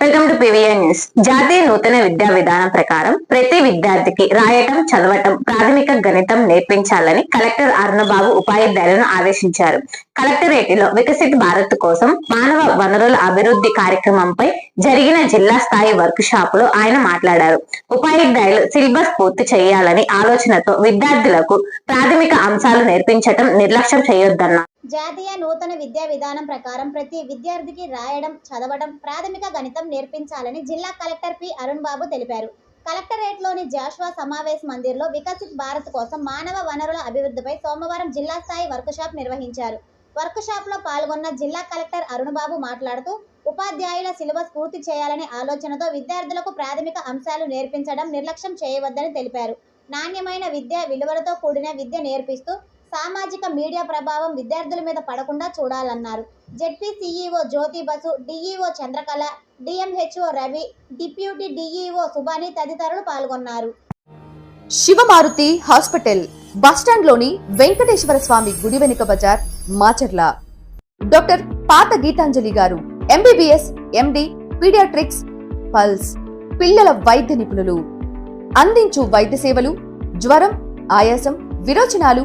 Welcome to PVN news. జాతీయ నూతన విద్యా విధానం ప్రకారం ప్రతి విద్యార్థికి రాయటం చదవటం ప్రాథమిక గణితం నేర్పించాలని కలెక్టర్ అరుణబాబు ఉపాధ్యాయులను ఆదేశించారు. కలెక్టరేట్లో వికసిత వికసిత్ భారత్ కోసం మానవ వనరుల అభివృద్ధి కార్యక్రమంపై జరిగిన జిల్లా స్థాయి వర్క్ షాప్లో ఆయన మాట్లాడారు. ఉపాధ్యాయులు సిలబస్ పూర్తి చేయాలని ఆలోచనతో విద్యార్థులకు ప్రాథమిక అంశాలు నేర్పించటం నిర్లక్ష్యం చేయొద్దన్నారు. జాతీయ నూతన విద్యా విధానం ప్రకారం ప్రతి విద్యార్థికి రాయడం చదవడం ప్రాథమిక గణితం నేర్పించాలని జిల్లా కలెక్టర్ పి. అరుణ్ బాబు తెలిపారు. కలెక్టరేట్లోని జాష్వా సమావేశ్ మందిర్లో వికసిత్ భారత్ కోసం మానవ వనరుల అభివృద్ధిపై సోమవారం జిల్లా స్థాయి వర్క్షాప్ నిర్వహించారు. వర్క్షాప్లో పాల్గొన్న జిల్లా కలెక్టర్ అరుణ్ బాబు మాట్లాడుతూ ఉపాధ్యాయుల సిలబస్ పూర్తి చేయాలనే ఆలోచనతో విద్యార్థులకు ప్రాథమిక అంశాలు నేర్పించడం నిర్లక్ష్యం చేయవద్దని తెలిపారు. నాణ్యమైన విద్య విలువలతో కూడిన విద్య నేర్పిస్తూ సామాజిక మీడియా ప్రభావం విద్యార్థుల మీద పడకుండా చూడాలన్నారు. ZP CEO Jyothi Basu DEO Chandrakala DMHO Ravi deputy DEO Subani తదితరులు పాల్గొన్నారు. శివమారుతి హాస్పిటల్ బస్టాండ్లోని వెంకటేశ్వర స్వామి గుడి వెనుక బజార్ మాచర్ల. డాక్టర్ పాత గీతాంజలి గారు ఎంబీబీఎస్ ఎండి పీడియాట్రిక్స్ పల్స్ పిల్లల వైద్య నిపుణులు. అందించు వైద్య సేవలు జ్వరం ఆయాసం విరోచనాలు